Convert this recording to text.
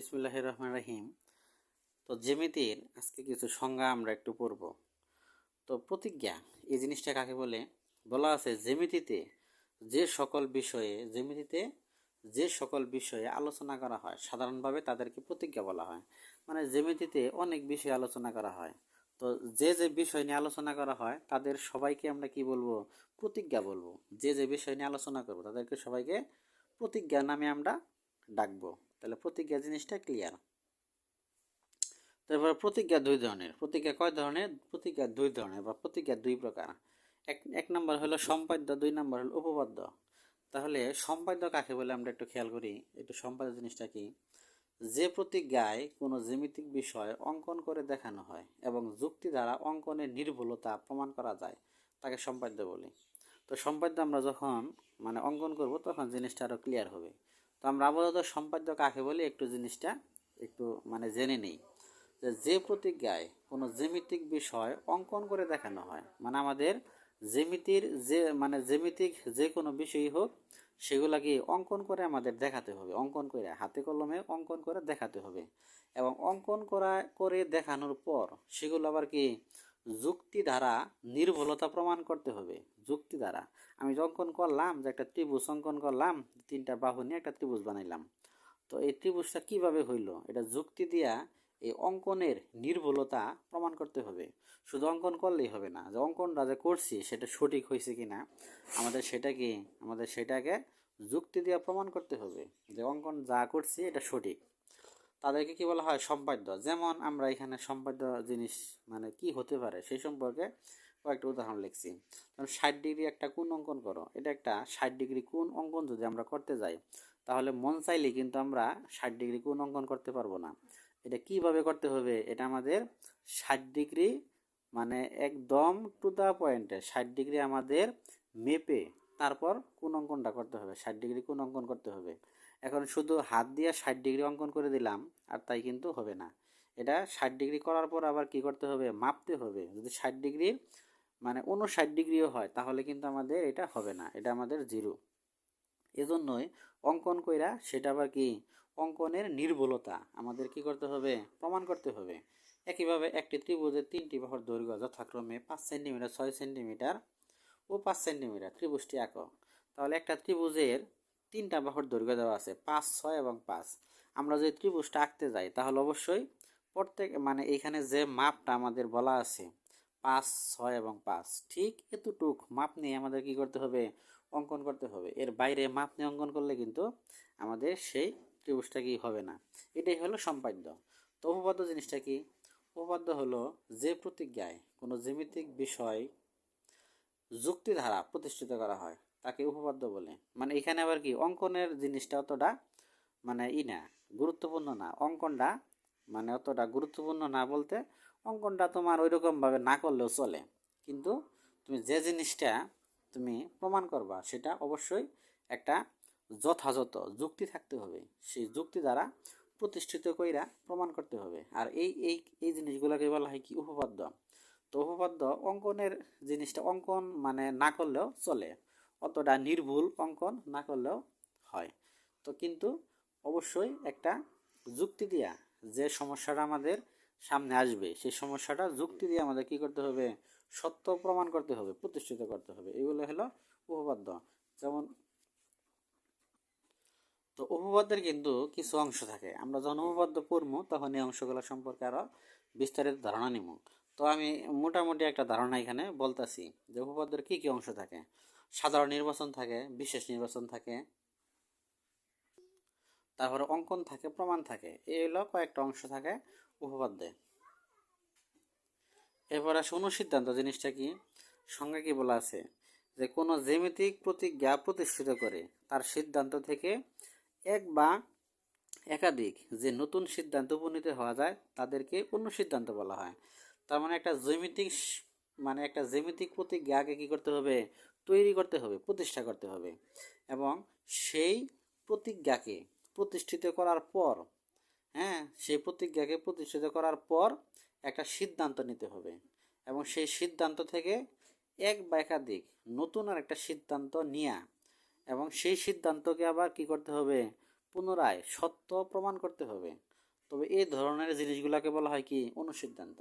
বিসমুল্লাহ রহমান রাহিম তো জ্যামিতির আজকে কিছু সংজ্ঞা আমরা একটু পড়ব। তো প্রতিজ্ঞা, এই জিনিসটা কাকে বলে? বলা আছে জ্যামিতিতে যে সকল বিষয়ে, জ্যামিতিতে যে সকল বিষয়ে আলোচনা করা হয়, সাধারণভাবে তাদেরকে প্রতিজ্ঞা বলা হয়। মানে জ্যামিতিতে অনেক বিষয় আলোচনা করা হয়। তো যে যে বিষয় নিয়ে আলোচনা করা হয়, তাদের সবাইকে আমরা কি বলব? প্রতিজ্ঞা বলব। যে যে বিষয় নিয়ে আলোচনা করব, তাদেরকে সবাইকে প্রতিজ্ঞা নামে আমরা ডাকবো। তাহলে প্রতিজ্ঞা জিনিসটা ক্লিয়ার তারপরে প্রতিজ্ঞা দুই ধরনের। প্রতিজ্ঞা কয় ধরনের? প্রতিজ্ঞা দুই ধরনের বা প্রতিজ্ঞা দুই প্রকার। এক এক নম্বর হলো সম্পাদ্য, দুই নম্বর হলো উপপাদ্য। তাহলে সম্পাদ্য কাকে বলে আমরা একটু খেয়াল করি? একটু সম্পাদ্য জিনিসটা কি? যে প্রতিজ্ঞায় কোনো জ্যামিতিক বিষয় অঙ্কন করে দেখানো হয় এবং যুক্তি দ্বারা অঙ্কনের নির্ভুলতা প্রমাণ করা যায়, তাকে সম্পাদ্য বলি। তো সম্পাদ্য আমরা যখন মানে অঙ্কন করব, তখন জিনিসটা আরও ক্লিয়ার হবে। তো আমরা আপাতত সম্পাদ্য কাকে বলি একটু জিনিসটা একটু মানে জেনে নিই। যে যে প্রতিজ্ঞায় কোনো জ্যামিতিক বিষয় অঙ্কন করে দেখানো হয় মানে আমাদের জ্যামিতির যে মানে জ্যামিতিক যে কোনো বিষয়ই হোক, সেগুলাকে অঙ্কন করে আমাদের দেখাতে হবে। অঙ্কন করে, হাতে কলমে অঙ্কন করে দেখাতে হবে। এবং অঙ্কন করা, করে দেখানোর পর সেগুলো আবার কি যুক্তি দ্বারা নির্ভুলতা প্রমাণ করতে হবে। যুক্তি দ্বারা। আমি অঙ্কন করলাম যে একটা ত্রিভুজ অঙ্কন করলাম, তিনটা বাহু নিয়ে একটা ত্রিভুজ বানাইলাম। তো এই ত্রিভুজটা কীভাবে হইল? এটা যুক্তি দিয়া এই অঙ্কনের নির্ভুলতা প্রমাণ করতে হবে। শুধু অঙ্কন করলেই হবে না, যে অঙ্কনটা যে করছি সেটা সঠিক হয়েছে কি না আমাদের সেটাকে আমাদের সেটাকে যুক্তি দিয়ে প্রমাণ করতে হবে যে অঙ্কন যা করছি এটা সঠিক। তাদেরকে কি বলা হয়? সম্পাদ্য। যেমন আমরা এখানে সম্পাদ্য জিনিস মানে কি হতে পারে সেই সম্পর্কে কয়েকটা উদাহরণ লিখছি। ষাট ডিগ্রি একটা কোন অঙ্কন করো। এটা একটা ষাট ডিগ্রি কোন অঙ্কন যদি আমরা করতে যাই, তাহলে মন চাইলে কিন্তু আমরা ষাট ডিগ্রি কোন অঙ্কন করতে পারব না। এটা কীভাবে করতে হবে? এটা আমাদের ষাট ডিগ্রি মানে একদম টু দ্য পয়েন্টে ষাট ডিগ্রি আমাদের মেপে তারপর কোন অঙ্কনটা করতে হবে। ষাট ডিগ্রি কোন অঙ্কন করতে হবে। এখন শুধু হাত দিয়ে ষাট ডিগ্রি অঙ্কন করে দিলাম, আর তাই কিন্তু হবে না। এটা ষাট ডিগ্রি করার পর আবার কি করতে হবে? মাপতে হবে। যদি ষাট ডিগ্রি মানে উনষাট ডিগ্রিও হয়, তাহলে কিন্তু আমাদের এটা হবে না। এটা আমাদের জিরো। এজন্যই অঙ্কন কইরা সেটা আবার কি? অঙ্কনের নির্ভুলতা আমাদের কি করতে হবে? প্রমাণ করতে হবে। একইভাবে একটি ত্রিভুজের তিনটি বাহুর দৈর্ঘ্য যথাক্রমে পাঁচ সেন্টিমিটার, ছয় সেন্টিমিটার ও পাঁচ সেন্টিমিটার, ত্রিভুজটি একক। তাহলে একটা ত্রিভুজের তিনটা বাহুর দৈর্ঘ্য দেওয়া আছে, পাঁচ, ছয় এবং পাঁচ। আমরা যদি ত্রিভুজটা আঁকতে যাই, তাহলে অবশ্যই প্রত্যেক মানে এইখানে যে মাপটা আমাদের বলা আছে, পাঁচ, ছয় এবং পাঁচ, ঠিক এতটুক মাপ নিয়ে আমাদের কি করতে হবে? অঙ্কন করতে হবে। এর বাইরে মাপ নিয়ে অঙ্কন করলে কিন্তু আমাদের সেই ত্রিভুজটা কি হবে না? এটাই হলো সম্পাদ্য। তো উপপাদ্য জিনিসটা কি? উপপাদ্য হলো যে প্রতিজ্ঞায় কোনো জ্যামিতিক বিষয় যুক্তি ধারা প্রতিষ্ঠিত করা হয়। তাকে উপপাদ্য বলে। মানে এখানে আবার কি? অঙ্কনের জিনিসটা অতটা মানে ই না, গুরুত্বপূর্ণ না। অঙ্কনটা মানে অতটা গুরুত্বপূর্ণ না বলতে অঙ্কনটা তোমার ওই রকমভাবে না করলেও চলে। কিন্তু তুমি যে জিনিসটা তুমি প্রমাণ করবা, সেটা অবশ্যই একটা যথাযথ যুক্তি থাকতে হবে। সেই যুক্তি দ্বারা প্রতিষ্ঠিত কইরা প্রমাণ করতে হবে। আর এই এই এই জিনিসগুলোকে বলা হয় কি? উপপাদ্য। তো উপপাদ্য অঙ্কনের জিনিসটা অঙ্কন মানে না করলেও চলে। অতটা নির্ভুল অঙ্কন না করলেও হয়। তো কিন্তু অবশ্যই একটা যুক্তি দিয়া যে সমস্যাটা আমাদের সামনে আসবে, সেই সমস্যাটা যুক্তি দিয়ে আমাদের কি করতে হবে? সত্য প্রমাণ করতে হবে, প্রতিষ্ঠিত করতে হবে। এগুলো হলো উপপাদ্য। যেমন, তো উপপাদ্যের কিন্তু কিছু অংশ থাকে। আমরা যখন উপপাদ্য পড়ব, তখন এই অংশগুলো সম্পর্কে আরও বিস্তারিত ধারণা নিব। তো আমি মোটামুটি একটা ধারণা এখানে বলতেছি যে উপপাদ্যের কী কী অংশ থাকে। সাধারণ নির্বাচন থাকে, বিশেষ নির্বাচন থাকে। তারপরে অঙ্কন থাকে, প্রমাণ থাকে। এই হলো কয়েকটা অংশ থাকে, উপপাদ্যে। এরপর আসে অনুসিদ্ধান্ত, জিনিসটা কি? সংজ্ঞা কি বলা আছে? যে কোনো জ্যামিতিক প্রতিজ্ঞা প্রতিষ্ঠিত করে তার সিদ্ধান্ত থেকে এক বা একাধিক যে নতুন সিদ্ধান্ত উপনীত হওয়া যায়, তাদেরকে অন্য সিদ্ধান্ত বলা হয়। তার মানে একটা জ্যামিতিক মানে একটা জ্যামিতিক প্রতিজ্ঞা আগে কী করতে হবে? তৈরি করতে হবে, প্রতিষ্ঠা করতে হবে। এবং সেই প্রতিজ্ঞাকে প্রতিষ্ঠিত করার পর হ্যাঁ সেই প্রতিজ্ঞাকে প্রতিষ্ঠিত করার পর একটা সিদ্ধান্ত নিতে হবে। এবং সেই সিদ্ধান্ত থেকে এক বা একাধিক নতুন আর একটা সিদ্ধান্ত নেওয়া এবং সেই সিদ্ধান্তকে আবার কি করতে হবে? পুনরায় সত্য প্রমাণ করতে হবে। তবে এই ধরনের জিনিসগুলোকে বলা হয় কি? অনুসিদ্ধান্ত।